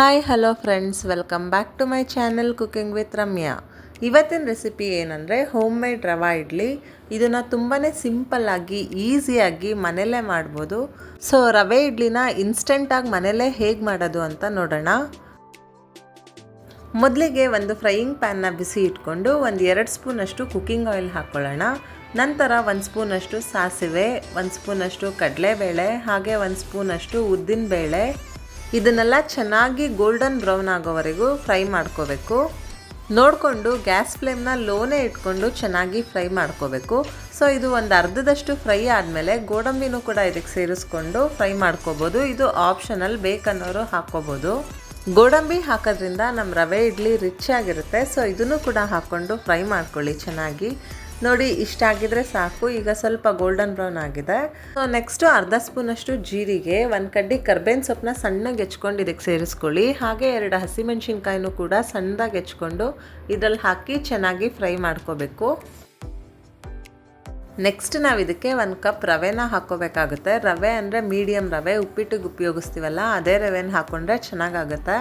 Hi hello friends welcome back to my channel cooking with Ramya ಇವತ್ತಿನ recipe ಏನಂದರೆ home made rava idli. ಇದನ್ನು ತುಂಬಾ ಸಿಂಪಲ್ಲಾಗಿ ಈಸಿಯಾಗಿ ಮನೆಯಲ್ಲೇ ಮಾಡ್ಬೋದು. ಸೊ ರವೆ ಇಡ್ಲಿನ ಇನ್ಸ್ಟೆಂಟಾಗಿ ಮನೆಯಲ್ಲೇ ಹೇಗೆ ಮಾಡೋದು ಅಂತ ನೋಡೋಣ. ಮೊದಲಿಗೆ ಒಂದು ಫ್ರೈಯಿಂಗ್ ಪ್ಯಾನ್ನ ಬಿಸಿ ಇಟ್ಕೊಂಡು ಒಂದು ಎರಡು ಸ್ಪೂನಷ್ಟು ಕುಕ್ಕಿಂಗ್ ಆಯಿಲ್ ಹಾಕ್ಕೊಳ್ಳೋಣ ನಂತರ ಒಂದು ಸ್ಪೂನಷ್ಟು ಸಾಸಿವೆ, ಒಂದು ಸ್ಪೂನಷ್ಟು ಕಡಲೆಬೇಳೆ, ಹಾಗೆ ಒಂದು ಸ್ಪೂನಷ್ಟು ಉದ್ದಿನಬೇಳೆ. ಇದನ್ನೆಲ್ಲ ಚೆನ್ನಾಗಿ ಗೋಲ್ಡನ್ ಬ್ರೌನ್ ಆಗೋವರೆಗೂ ಫ್ರೈ ಮಾಡ್ಕೋಬೇಕು. ನೋಡಿಕೊಂಡು ಗ್ಯಾಸ್ ಫ್ಲೇಮ್ನ ಲೋನೇ ಇಟ್ಕೊಂಡು ಚೆನ್ನಾಗಿ ಫ್ರೈ ಮಾಡ್ಕೋಬೇಕು. ಸೊ ಇದು ಒಂದು ಅರ್ಧದಷ್ಟು ಫ್ರೈ ಆದಮೇಲೆ ಗೋಡಂಬಿನೂ ಕೂಡ ಇದಕ್ಕೆ ಸೇರಿಸ್ಕೊಂಡು ಫ್ರೈ ಮಾಡ್ಕೋಬೋದು. ಇದು ಆಪ್ಷನಲ್ ಬೇಕನ್ನೋರು ಹಾಕ್ಕೋಬೋದು ಗೋಡಂಬಿ ಹಾಕೋದ್ರಿಂದ ನಮ್ಮ ರವೆ ಇಡ್ಲಿ ರಿಚ್ ಆಗಿರುತ್ತೆ ಸೊ ಇದನ್ನು ಕೂಡ ಹಾಕ್ಕೊಂಡು ಫ್ರೈ ಮಾಡ್ಕೊಳ್ಳಿ ಚೆನ್ನಾಗಿ. ನೋಡಿ, ಇಷ್ಟ ಆಗಿದ್ರೆ ಸಾಕು. ಈಗ ಸ್ವಲ್ಪ ಗೋಲ್ಡನ್ ಬ್ರೌನ್ ಆಗಿದೆ. ಸೊ ನೆಕ್ಸ್ಟು ಅರ್ಧ ಸ್ಪೂನಷ್ಟು ಜೀರಿಗೆ, ಒಂದು ಕಡ್ಡಿ ಕರ್ಬೇವಿನ ಸೊಪ್ಪನ್ನ ಸಣ್ಣಗೆ ಹೆಚ್ಕೊಂಡು ಇದಕ್ಕೆ ಸೇರಿಸ್ಕೊಳ್ಳಿ. ಹಾಗೆ ಎರಡು ಹಸಿಮೆಣ್ಸಿನ್ಕಾಯಿನೂ ಕೂಡ ಸಣ್ಣದಾಗಿ ಹೆಚ್ಕೊಂಡು ಇದ್ರಲ್ಲಿ ಹಾಕಿ ಚೆನ್ನಾಗಿ ಫ್ರೈ ಮಾಡ್ಕೋಬೇಕು. ನೆಕ್ಸ್ಟ್ ನಾವು ಇದಕ್ಕೆ ಒಂದು ಕಪ್ ರವೆನ ಹಾಕ್ಕೋಬೇಕಾಗುತ್ತೆ. ರವೆ ಅಂದರೆ ಮೀಡಿಯಮ್ ರವೆ, ಉಪ್ಪಿಟ್ಟಿಗೆ ಉಪಯೋಗಿಸ್ತೀವಲ್ಲ, ಅದೇ ರವೆನ ಹಾಕ್ಕೊಂಡ್ರೆ ಚೆನ್ನಾಗಾಗುತ್ತೆ.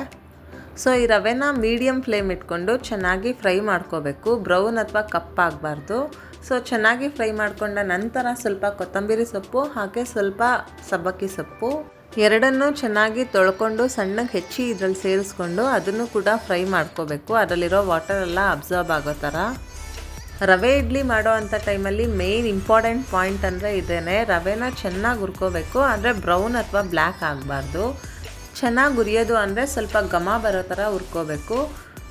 ಸೊ ಈ ರವೆನ ಮೀಡಿಯಮ್ ಫ್ಲೇಮ್ ಇಟ್ಕೊಂಡು ಚೆನ್ನಾಗಿ ಫ್ರೈ ಮಾಡ್ಕೋಬೇಕು. ಬ್ರೌನ್ ಅಥವಾ ಕಪ್ಪಾಗಬಾರ್ದು ಸೊ ಚೆನ್ನಾಗಿ ಫ್ರೈ ಮಾಡ್ಕೊಂಡ ನಂತರ ಸ್ವಲ್ಪ ಕೊತ್ತಂಬರಿ ಸೊಪ್ಪು, ಹಾಗೆ ಸ್ವಲ್ಪ ಸಬ್ಬಕ್ಕಿ ಸೊಪ್ಪು. ಎರಡನ್ನೂ ಚೆನ್ನಾಗಿ ತೊಳ್ಕೊಂಡು ಸಣ್ಣಗೆ ಹೆಚ್ಚಿ ಇದರಲ್ಲಿ ಸೇರಿಸ್ಕೊಂಡು ಅದನ್ನು ಕೂಡ ಫ್ರೈ ಮಾಡ್ಕೋಬೇಕು. ಅದರಲ್ಲಿರೋ ವಾಟರ್ ಎಲ್ಲ ಅಬ್ಸರ್ವ್ ಆಗೋ ಥರ. ರವೆ ಇಡ್ಲಿ ಮಾಡೋ ಅಂಥ ಟೈಮಲ್ಲಿ ಮೇಯ್ನ್ ಇಂಪಾರ್ಟೆಂಟ್ ಪಾಯಿಂಟ್ ಅಂದರೆ ಇದೇನೆ. ರವೆನ ಚೆನ್ನಾಗಿ ಹುರ್ಕೋಬೇಕು. ಅಂದರೆ ಬ್ರೌನ್ ಅಥವಾ ಬ್ಲ್ಯಾಕ್ ಆಗಬಾರ್ದು. ಚೆನ್ನಾಗಿ ಉರಿಯೋದು ಅಂದರೆ ಸ್ವಲ್ಪ ಘಮ ಬರೋ ಥರ ಹುರ್ಕೋಬೇಕು.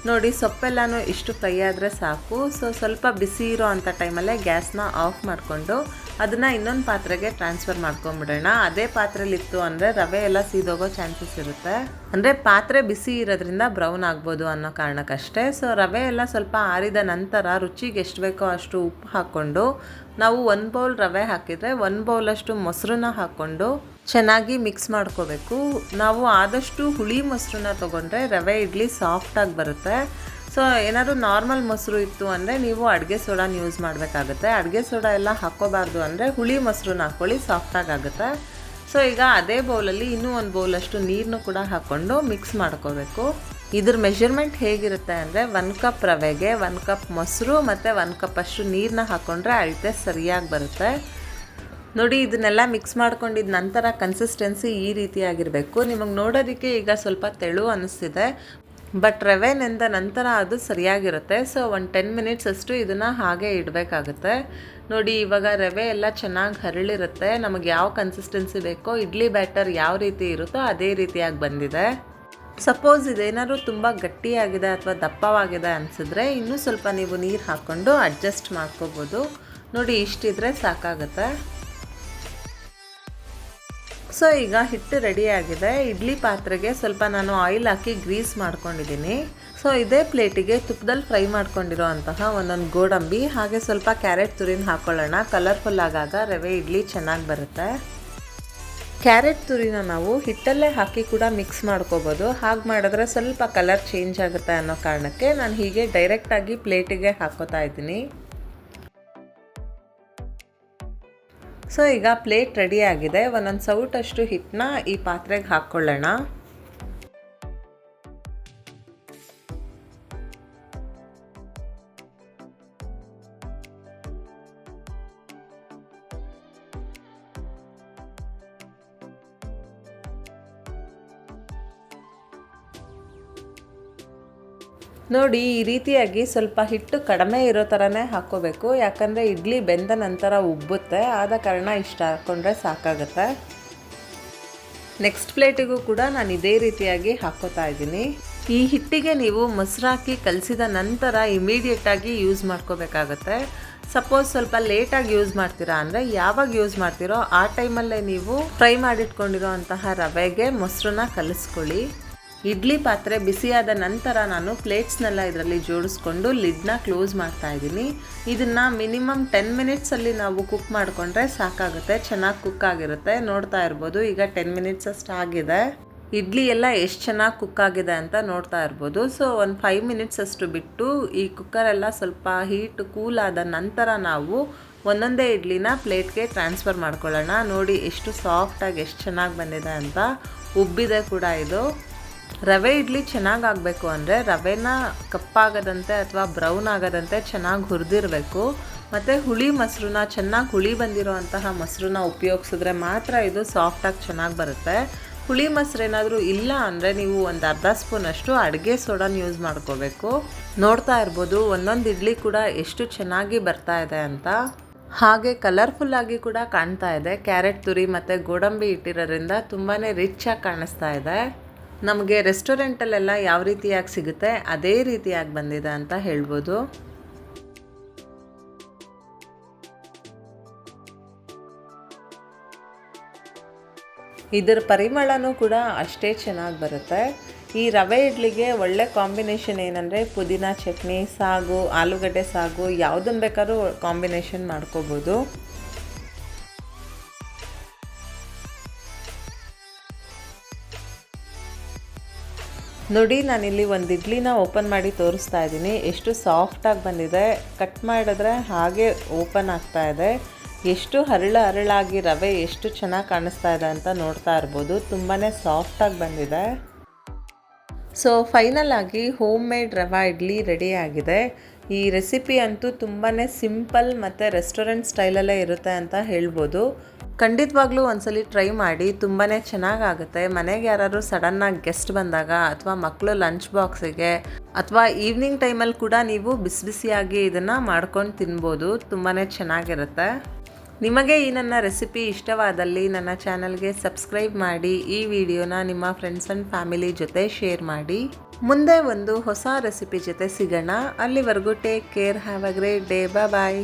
ನೋಡಿ, ಸೊಪ್ಪೆಲ್ಲನೂ ಇಷ್ಟು ಫ್ರೈ ಆದರೆ ಸಾಕು. ಸೊ ಸ್ವಲ್ಪ ಬಿಸಿ ಇರೋ ಅಂಥ ಟೈಮಲ್ಲೇ ಗ್ಯಾಸ್ನ ಆಫ್ ಮಾಡಿಕೊಂಡು ಅದನ್ನು ಇನ್ನೊಂದು ಪಾತ್ರೆಗೆ ಟ್ರಾನ್ಸ್ಫರ್ ಮಾಡ್ಕೊಂಬಿಡೋಣ. ಅದೇ ಪಾತ್ರೆಲಿತ್ತು ಅಂದರೆ ರವೆ ಎಲ್ಲ ಸೀದೋಗೋ ಚಾನ್ಸಸ್ ಇರುತ್ತೆ. ಅಂದರೆ ಪಾತ್ರೆ ಬಿಸಿ ಇರೋದ್ರಿಂದ ಬ್ರೌನ್ ಆಗ್ಬೋದು ಅನ್ನೋ ಕಾರಣಕ್ಕಷ್ಟೇ. ಸೊ ರವೆ ಎಲ್ಲ ಸ್ವಲ್ಪ ಆರಿದ ನಂತರ ರುಚಿಗೆ ಎಷ್ಟು ಬೇಕೋ ಅಷ್ಟು ಉಪ್ಪು ಹಾಕ್ಕೊಂಡು ನಾವು ಒಂದು ಬೌಲ್ ರವೆ ಹಾಕಿದರೆ ಒಂದು ಬೌಲಷ್ಟು ಮೊಸರನ್ನ ಹಾಕ್ಕೊಂಡು ಚೆನ್ನಾಗಿ ಮಿಕ್ಸ್ ಮಾಡ್ಕೋಬೇಕು. ನಾವು ಆದಷ್ಟು ಹುಳಿ ಮೊಸರನ್ನ ತೊಗೊಂಡ್ರೆ ರವೆ ಇಡ್ಲಿ ಸಾಫ್ಟಾಗಿ ಬರುತ್ತೆ. ಸೊ ಏನಾದರೂ ನಾರ್ಮಲ್ ಮೊಸರು ಇತ್ತು ಅಂದರೆ ನೀವು ಅಡುಗೆ ಸೋಡಾನ ಯೂಸ್ ಮಾಡಬೇಕಾಗುತ್ತೆ. ಅಡುಗೆ ಸೋಡಾ ಎಲ್ಲ ಹಾಕ್ಕೋಬಾರ್ದು ಅಂದರೆ ಹುಳಿ ಮೊಸರನ್ನ ಹಾಕ್ಕೊಳ್ಳಿ ಸಾಫ್ಟಾಗಿ ಆಗುತ್ತೆ. ಸೊ ಈಗ ಅದೇ ಬೌಲಲ್ಲಿ ಇನ್ನೂ ಒಂದು ಬೌಲಷ್ಟು ನೀರನ್ನು ಕೂಡ ಹಾಕ್ಕೊಂಡು ಮಿಕ್ಸ್ ಮಾಡ್ಕೋಬೇಕು. ಇದ್ರ ಮೆಷರ್ಮೆಂಟ್ ಹೇಗಿರುತ್ತೆ ಅಂದರೆ ಒಂದು ಕಪ್ ರವೆಗೆ ಒನ್ ಕಪ್ ಮೊಸರು ಮತ್ತು ಒಂದು ಕಪ್ ಅಷ್ಟು ನೀರನ್ನ ಹಾಕ್ಕೊಂಡ್ರೆ ಅಳತೆ ಸರಿಯಾಗಿ ಬರುತ್ತೆ. ನೋಡಿ, ಇದನ್ನೆಲ್ಲ ಮಿಕ್ಸ್ ಮಾಡ್ಕೊಂಡಿದ್ದ ನಂತರ ಕನ್ಸಿಸ್ಟೆನ್ಸಿ ಈ ರೀತಿಯಾಗಿರಬೇಕು ನಿಮಗೆ ನೋಡೋದಕ್ಕೆ ಈಗ ಸ್ವಲ್ಪ ತೆಳು ಅನ್ನಿಸ್ತಿದೆ ಬಟ್ ರವೆ ನೆಂದ ನಂತರ ಅದು ಸರಿಯಾಗಿರುತ್ತೆ. ಸೊ ಒಂದು ಟೆನ್ ಮಿನಿಟ್ಸ್ ಅಷ್ಟು ಇದನ್ನು ಹಾಗೆ ಇಡಬೇಕಾಗುತ್ತೆ. ನೋಡಿ, ಇವಾಗ ರವೆ ಎಲ್ಲ ಚೆನ್ನಾಗಿ ಹರಳಿರುತ್ತೆ. ನಮಗೆ ಯಾವ ಕನ್ಸಿಸ್ಟೆನ್ಸಿ ಬೇಕೋ, ಇಡ್ಲಿ ಬ್ಯಾಟರ್ ಯಾವ ರೀತಿ ಇರುತ್ತೋ ಅದೇ ರೀತಿಯಾಗಿ ಬಂದಿದೆ. ಸಪೋಸ್ ಇದೇನಾದ್ರು ತುಂಬ ಗಟ್ಟಿಯಾಗಿದೆ ಅಥವಾ ದಪ್ಪವಾಗಿದೆ ಅನಿಸಿದ್ರೆ ಇನ್ನೂ ಸ್ವಲ್ಪ ನೀವು ನೀರು ಹಾಕ್ಕೊಂಡು ಅಡ್ಜಸ್ಟ್ ಮಾಡ್ಕೋಬೋದು. ನೋಡಿ, ಇಷ್ಟಿದ್ರೆ ಸಾಕಾಗುತ್ತೆ. ಸೊ ಈಗ ಹಿಟ್ಟು ರೆಡಿಯಾಗಿದೆ ಇಡ್ಲಿ ಪಾತ್ರೆಗೆ ಸ್ವಲ್ಪ ನಾನು ಆಯಿಲ್ ಹಾಕಿ ಗ್ರೀಸ್ ಮಾಡ್ಕೊಂಡಿದ್ದೀನಿ. ಸೊ ಇದೇ ಪ್ಲೇಟಿಗೆ ತುಪ್ಪದಲ್ಲಿ ಫ್ರೈ ಮಾಡ್ಕೊಂಡಿರೋ ಅಂತಹ ಒಂದೊಂದು ಗೋಡಂಬಿ, ಹಾಗೆ ಸ್ವಲ್ಪ ಕ್ಯಾರೆಟ್ ತುರಿನ ಹಾಕ್ಕೊಳ್ಳೋಣ ಕಲರ್ಫುಲ್ ಆಗಾಗ ರವೆ, ಇಡ್ಲಿ ಚೆನ್ನಾಗಿ ಬರುತ್ತೆ. ಕ್ಯಾರೆಟ್ ತುರಿನ ನಾವು ಹಿಟ್ಟಲ್ಲೇ ಹಾಕಿ ಕೂಡ ಮಿಕ್ಸ್ ಮಾಡ್ಕೋಬೋದು. ಹಾಗೆ ಮಾಡಿದ್ರೆ ಸ್ವಲ್ಪ ಕಲರ್ ಚೇಂಜ್ ಆಗುತ್ತೆ ಅನ್ನೋ ಕಾರಣಕ್ಕೆ ನಾನು ಹೀಗೆ ಡೈರೆಕ್ಟಾಗಿ ಪ್ಲೇಟಿಗೆ ಹಾಕೋತಾ ಇದ್ದೀನಿ. ಸೊ ಈಗ ಪ್ಲೇಟ್ ರೆಡಿ ಆಗಿದೆ. ಒಂದೊಂದು ಸೌಟಷ್ಟು ಹಿಟ್ಟನ್ನ ಈ ಪಾತ್ರೆಗೆ ಹಾಕ್ಕೊಳ್ಳೋಣ. ನೋಡಿ, ಈ ರೀತಿಯಾಗಿ ಸ್ವಲ್ಪ ಹಿಟ್ಟು ಕಡಿಮೆ ಇರೋ ಥರನೇ ಹಾಕ್ಕೋಬೇಕು ಯಾಕಂದರೆ ಇಡ್ಲಿ ಬೆಂದ ನಂತರ ಉಬ್ಬುತ್ತೆ. ಆದ ಕಾರಣ ಇಷ್ಟು ಹಾಕ್ಕೊಂಡ್ರೆ ಸಾಕಾಗುತ್ತೆ. ನೆಕ್ಸ್ಟ್ ಪ್ಲೇಟಿಗೂ ಕೂಡ ನಾನು ಇದೇ ರೀತಿಯಾಗಿ ಹಾಕ್ಕೋತಾ ಇದ್ದೀನಿ. ಈ ಹಿಟ್ಟಿಗೆ ನೀವು ಮೊಸರಾಕಿ ಕಲಸಿದ ನಂತರ ಇಮಿಡಿಯೇಟಾಗಿ ಯೂಸ್ ಮಾಡ್ಕೋಬೇಕಾಗತ್ತೆ. ಸಪೋಸ್ ಸ್ವಲ್ಪ ಲೇಟಾಗಿ ಯೂಸ್ ಮಾಡ್ತೀರಾ ಅಂದರೆ ಯಾವಾಗ ಯೂಸ್ ಮಾಡ್ತೀರೋ ಆ ಟೈಮಲ್ಲೇ ನೀವು ಫ್ರೈ ಮಾಡಿಟ್ಕೊಂಡಿರೋ ಅಂತಹ ರವೆಗೆ ಮೊಸರನ್ನ ಕಲಿಸ್ಕೊಳ್ಳಿ. ಇಡ್ಲಿ ಪಾತ್ರೆ ಬಿಸಿಯಾದ ನಂತರ ನಾನು ಪ್ಲೇಟ್ಸ್ನೆಲ್ಲ ಇದರಲ್ಲಿ ಜೋಡಿಸ್ಕೊಂಡು ಲಿಡ್ನ ಕ್ಲೋಸ್ ಮಾಡ್ತಾ ಇದ್ದೀನಿ. ಇದನ್ನು ಮಿನಿಮಮ್ ಟೆನ್ ಮಿನಿಟ್ಸಲ್ಲಿ ನಾವು ಕುಕ್ ಮಾಡಿಕೊಂಡ್ರೆ ಸಾಕಾಗುತ್ತೆ, ಚೆನ್ನಾಗಿ ಕುಕ್ ಆಗಿರುತ್ತೆ. ನೋಡ್ತಾ ಇರ್ಬೋದು, ಈಗ ಟೆನ್ ಮಿನಿಟ್ಸ್ ಅಷ್ಟು ಆಗಿದೆ. ಇಡ್ಲಿ ಎಲ್ಲ ಎಷ್ಟು ಚೆನ್ನಾಗಿ ಕುಕ್ ಆಗಿದೆ ಅಂತ ನೋಡ್ತಾ ಇರ್ಬೋದು. ಸೊ, ಒಂದು ಫೈವ್ ಮಿನಿಟ್ಸ್ ಅಷ್ಟು ಬಿಟ್ಟು ಈ ಕುಕ್ಕರೆಲ್ಲ ಸ್ವಲ್ಪ ಹೀಟ್ ಕೂಲ್ ಆದ ನಂತರ ನಾವು ಒಂದೊಂದೇ ಇಡ್ಲಿನ ಪ್ಲೇಟ್ಗೆ ಟ್ರಾನ್ಸ್ಫರ್ ಮಾಡ್ಕೊಳ್ಳೋಣ. ನೋಡಿ, ಎಷ್ಟು ಸಾಫ್ಟಾಗಿ ಎಷ್ಟು ಚೆನ್ನಾಗಿ ಬಂದಿದೆ ಅಂತ. ಉಬ್ಬಿದೆ ಕೂಡ ಇದು. ರವೆ ಇಡ್ಲಿ ಚೆನ್ನಾಗಿ ಆಗಬೇಕು ಅಂದರೆ ರವೆನ ಕಪ್ಪಾಗದಂತೆ ಅಥವಾ ಬ್ರೌನ್ ಆಗದಂತೆ ಚೆನ್ನಾಗಿ ಹುರಿದಿರಬೇಕು. ಮತ್ತು ಹುಳಿ ಮೊಸರನ್ನ ಚೆನ್ನಾಗಿ ಹುಳಿ ಬಂದಿರೋವಂತಹ ಮೊಸರನ್ನ ಉಪಯೋಗಿಸಿದ್ರೆ ಮಾತ್ರ ಇದು ಸಾಫ್ಟಾಗಿ ಚೆನ್ನಾಗಿ ಬರುತ್ತೆ. ಹುಳಿ ಮೊಸರು ಏನಾದರೂ ಇಲ್ಲ ಅಂದರೆ ನೀವು ಒಂದು ಅರ್ಧ ಸ್ಪೂನಷ್ಟು ಅಡುಗೆ ಸೋಡಾನ ಯೂಸ್ ಮಾಡ್ಕೋಬೇಕು. ನೋಡ್ತಾ ಇರ್ಬೋದು ಒಂದೊಂದು ಇಡ್ಲಿ ಕೂಡ ಎಷ್ಟು ಚೆನ್ನಾಗಿ ಬರ್ತಾ ಇದೆ ಅಂತ. ಹಾಗೆ ಕಲರ್ಫುಲ್ಲಾಗಿ ಕೂಡ ಕಾಣ್ತಾ ಇದೆ. ಕ್ಯಾರೆಟ್ ತುರಿ ಮತ್ತು ಗೋಡಂಬಿ ಇಟ್ಟಿರೋದ್ರಿಂದ ತುಂಬಾ ರಿಚ್ ಆಗಿ ಕಾಣಿಸ್ತಾ ಇದೆ. ನಮಗೆ ರೆಸ್ಟೋರೆಂಟಲ್ಲೆಲ್ಲ ಯಾವ ರೀತಿಯಾಗಿ ಸಿಗುತ್ತೆ, ಅದೇ ರೀತಿಯಾಗಿ ಬಂದಿದೆ ಅಂತ ಹೇಳ್ಬೋದು. ಇದರ ಪರಿಮಳನೂ ಕೂಡ ಅಷ್ಟೇ ಚೆನ್ನಾಗಿ ಬರುತ್ತೆ. ಈ ರವೆ ಇಡ್ಲಿಗೆ ಒಳ್ಳೆ ಕಾಂಬಿನೇಷನ್ ಏನಂದರೆ ಪುದೀನ ಚಟ್ನಿ, ಸಾಗು, ಆಲೂಗಡ್ಡೆ ಸಾಗು ಯಾವುದನ್ನು ಬೇಕಾದ್ರೂ ಕಾಂಬಿನೇಷನ್ ಮಾಡ್ಕೋಬೋದು. ನೋಡಿ ನಾನಿಲ್ಲಿ ಒಂದು ಇಡ್ಲಿನ ಓಪನ್ ಮಾಡಿ ತೋರಿಸ್ತಾ ಇದ್ದೀನಿ ಎಷ್ಟು ಸಾಫ್ಟಾಗಿ ಬಂದಿದೆ. ಕಟ್ ಮಾಡಿದ್ರೆ ಹಾಗೆ ಓಪನ್ ಆಗ್ತಾ ಇದೆ. ಎಷ್ಟು ಹರಳ ಹರಳಾಗಿ ರವೆ ಎಷ್ಟು ಚೆನ್ನಾಗಿ ಕಾಣಿಸ್ತಾ ಇದೆ ಅಂತ ನೋಡ್ತಾ ಇರ್ಬೋದು. ತುಂಬಾ ಸಾಫ್ಟಾಗಿ ಬಂದಿದೆ. ಸೊ ಫೈನಲ್ ಆಗಿ home made rava idli ready ಆಗಿದೆ. ಈ ರೆಸಿಪಿ ಅಂತೂ ತುಂಬಾ ಸಿಂಪಲ್ ಮತ್ತು ರೆಸ್ಟೋರೆಂಟ್ ಸ್ಟೈಲಲ್ಲೇ ಇರುತ್ತೆ ಅಂತ ಹೇಳ್ಬೋದು. ಖಂಡಿತವಾಗ್ಲೂ ಒಂದ್ಸಲಿ ಟ್ರೈ ಮಾಡಿ ತುಂಬಾ ಚೆನ್ನಾಗಾಗುತ್ತೆ. ಮನೆಗೆ ಯಾರಾದ್ರು ಸಡನ್ನಾಗಿ ಗೆಸ್ಟ್ ಬಂದಾಗ ಅಥವಾ ಮಕ್ಕಳು ಲಂಚ್ ಬಾಕ್ಸಿಗೆ ಅಥವಾ ಈವ್ನಿಂಗ್ ಟೈಮಲ್ಲಿ ಕೂಡ ನೀವು ಬಿಸಿ ಬಿಸಿಯಾಗಿ ಇದನ್ನು ಮಾಡ್ಕೊಂಡು ತಿನ್ಬೋದು. ತುಂಬಾ ಚೆನ್ನಾಗಿರುತ್ತೆ. ನಿಮಗೆ ಈ ನನ್ನ ರೆಸಿಪಿ ಇಷ್ಟವಾದಲ್ಲಿ ನನ್ನ ಚಾನಲ್ಗೆ ಸಬ್ಸ್ಕ್ರೈಬ್ ಮಾಡಿ, ಈ ವಿಡಿಯೋನ ನಿಮ್ಮ ಫ್ರೆಂಡ್ಸ್ ಆ್ಯಂಡ್ ಫ್ಯಾಮಿಲಿ ಜೊತೆ ಶೇರ್ ಮಾಡಿ. ಮುಂದೆ ಒಂದು ಹೊಸ ರೆಸಿಪಿ ಜೊತೆ ಸಿಗೋಣ. ಅಲ್ಲಿವರೆಗೂ take care have a great day bye